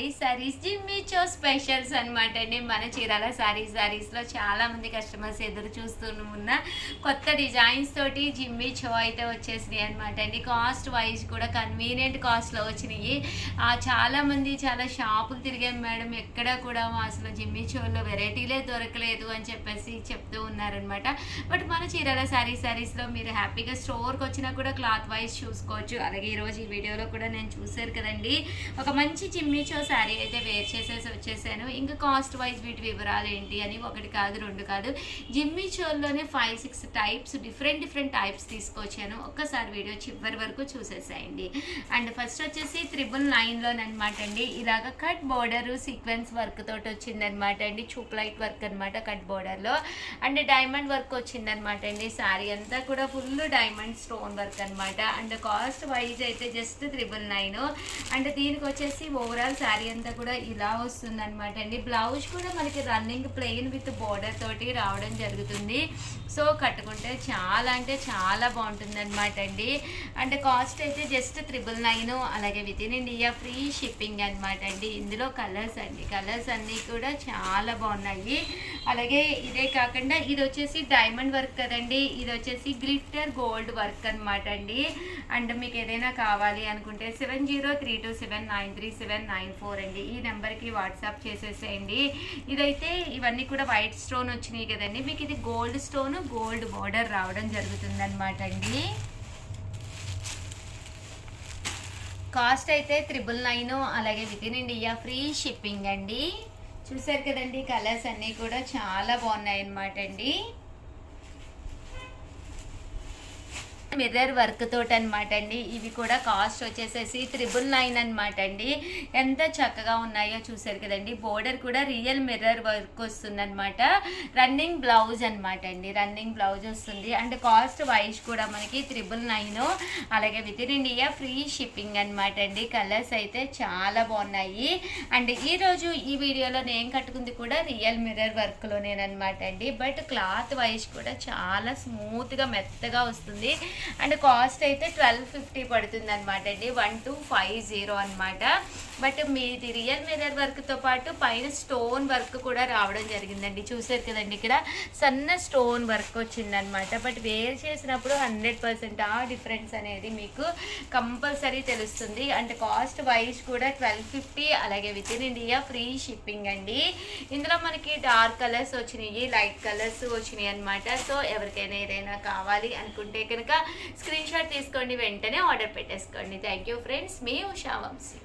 ఈ సారీస్ జిమ్మిచో స్పెషల్స్ అనమాట అండి. మన చీరాల సారీస్ సారీస్లో చాలామంది కస్టమర్స్ ఎదురు చూస్తూ ఉన్న కొత్త డిజైన్స్ తోటి జిమ్మిచో అయితే వచ్చేసినాయి అనమాట అండి. కాస్ట్ వైజ్ కూడా కన్వీనియంట్ కాస్ట్లో వచ్చినాయి. ఆ, చాలా చాలా షాపులు తిరిగాం మేడం. ఎక్కడ కూడా అసలు జిమ్మిచోలో వెరైటీలే దొరకలేదు అని చెప్పేసి చెప్తూ ఉన్నారనమాట బట్ మన చీరాల సారీ సారీస్లో మీరు హ్యాపీగా స్టోర్కి వచ్చినా కూడా క్లాత్ వైజ్ చూసుకోవచ్చు. అలాగే ఈరోజు ఈ వీడియోలో కూడా నేను చూసారు కదండి. ఒక మంచి జిమ్మిచో శారీ అయితే వేర్ చేసేసి వచ్చేసాను. ఇంకా కాస్ట్ వైజ్ వీటి వివరాలు ఏంటి అని ఒకటి కాదు రెండు కాదు. జిమ్మిచోల్లోనే five six types different different types తీసుకొచ్చాను. ఒక్కసారి వీడియో చివరి వరకు చూసేసేయండి. అండ్ ఫస్ట్ వచ్చేసి త్రిబుల్ నైన్లోనమాట అండి. ఇలాగ కట్ బోర్డర్ సీక్వెన్స్ వర్క్ తోటి వచ్చిందనమాట అండి. చూప్ లైట్ వర్క్ అనమాట కట్ బోర్డర్లో అండ్ డైమండ్ వర్క్ వచ్చిందనమాట అండి. శారీ అంతా కూడా ఫుల్ డైమండ్ స్టోన్ వర్క్ అనమాట అండ్ కాస్ట్ వైజ్ అయితే జస్ట్ త్రిబుల్ నైన్ అండ్ దీనికి వచ్చేసి ఓవరాల్ శారీ అంతా కూడా ఇలా వస్తుంది అనమాట అండి. బ్లౌజ్ కూడా మనకి రన్నింగ్ ప్లెయిన్ విత్ బోర్డర్ తోటి రావడం జరుగుతుంది. సో కట్టుకుంటే చాలా అంటే చాలా బాగుంటుంది అనమాట అండి అంటే కాస్ట్ అయితే జస్ట్ త్రిబుల్ నైన్ అలాగే within India free shipping అనమాట అండి. ఇందులో కలర్స్ అండి. కలర్స్ అన్నీ కూడా చాలా బాగున్నాయి. అలాగే ఇదే కాకుండా ఇది వచ్చేసి డైమండ్ వర్క్ కదండి. ఇది వచ్చేసి గ్లిట్టర్ గోల్డ్ వర్క్ అనమాట అండి. అండ్ మీకు ఏదైనా కావాలి అనుకుంటే seven zero three two seven nine three seven nine four అండి. ఈ నెంబర్కి వాట్సాప్ చేసేసేయండి. ఇదైతే ఇవన్నీ కూడా వైట్ స్టోన్ వచ్చినాయి కదండి. మీకు ఇది గోల్డ్ స్టోన్ గోల్డ్ బార్డర్ రావడం జరుగుతుందనమాట అండి. కాస్ట్ అయితే త్రిబుల్ నైన్ అలాగే within India free shipping అండి. చూసారు కదండి కలర్స్ అన్నీ కూడా చాలా బాగున్నాయి అన్నమాట అండి. మిర్రర్ వర్క్ తోటి అనమాట అండి. ఇవి కూడా కాస్ట్ వచ్చేసేసి త్రిబుల్ నైన్ అనమాట అండి. ఎంత చక్కగా ఉన్నాయో చూసారు కదండి. బోర్డర్ కూడా రియల్ మిర్రర్ వర్క్ వస్తుందనమాట రన్నింగ్ బ్లౌజ్ అనమాట అండి. రన్నింగ్ బ్లౌజ్ వస్తుంది. అండ్ కాస్ట్ వైజ్ కూడా మనకి త్రిబుల్ నైన్. అలాగే within India free shipping అనమాట అండి. కలర్స్ అయితే చాలా బాగున్నాయి. అండ్ ఈరోజు ఈ వీడియోలో నేను కట్టుకుంది కూడా రియల్ మిర్రర్ వర్క్లోనేనమాట అండి. బట్ క్లాత్ వైజ్ కూడా చాలా స్మూత్గా మెత్తగా వస్తుంది. అండ్ కాస్ట్ అయితే ట్వెల్వ్ ఫిఫ్టీ పడుతుంది అనమాట అండి. వన్ టూ ఫైవ్ జీరో అనమాట బట్ మీది రియల్ మిర్రర్ వర్క్తో పాటు పైన స్టోన్ వర్క్ కూడా రావడం జరిగిందండి. చూసారు కదండి ఇక్కడ? సన్న స్టోన్ వర్క్ వచ్చిందనమాట బట్ వేర్ చేసినప్పుడు హండ్రెడ్ పర్సెంట్ ఆ డిఫరెన్స్ అనేది మీకు కంపల్సరీ తెలుస్తుంది. అంటే కాస్ట్ వైజ్ కూడా ట్వెల్వ్ ఫిఫ్టీ అలాగే within India free shipping అండి. ఇందులో మనకి డార్క్ కలర్స్ వచ్చినాయి లైట్ కలర్స్ వచ్చినాయి అనమాట సో ఎవరికైనా ఏదైనా కావాలి అనుకుంటే కనుక స్క్రీన్ షాట్ తీసుకోండి వెంటనే ఆర్డర్ పెట్టేసుకోండి. థ్యాంక్ యూ ఫ్రెండ్స్ మీ ఉషా వంశీ.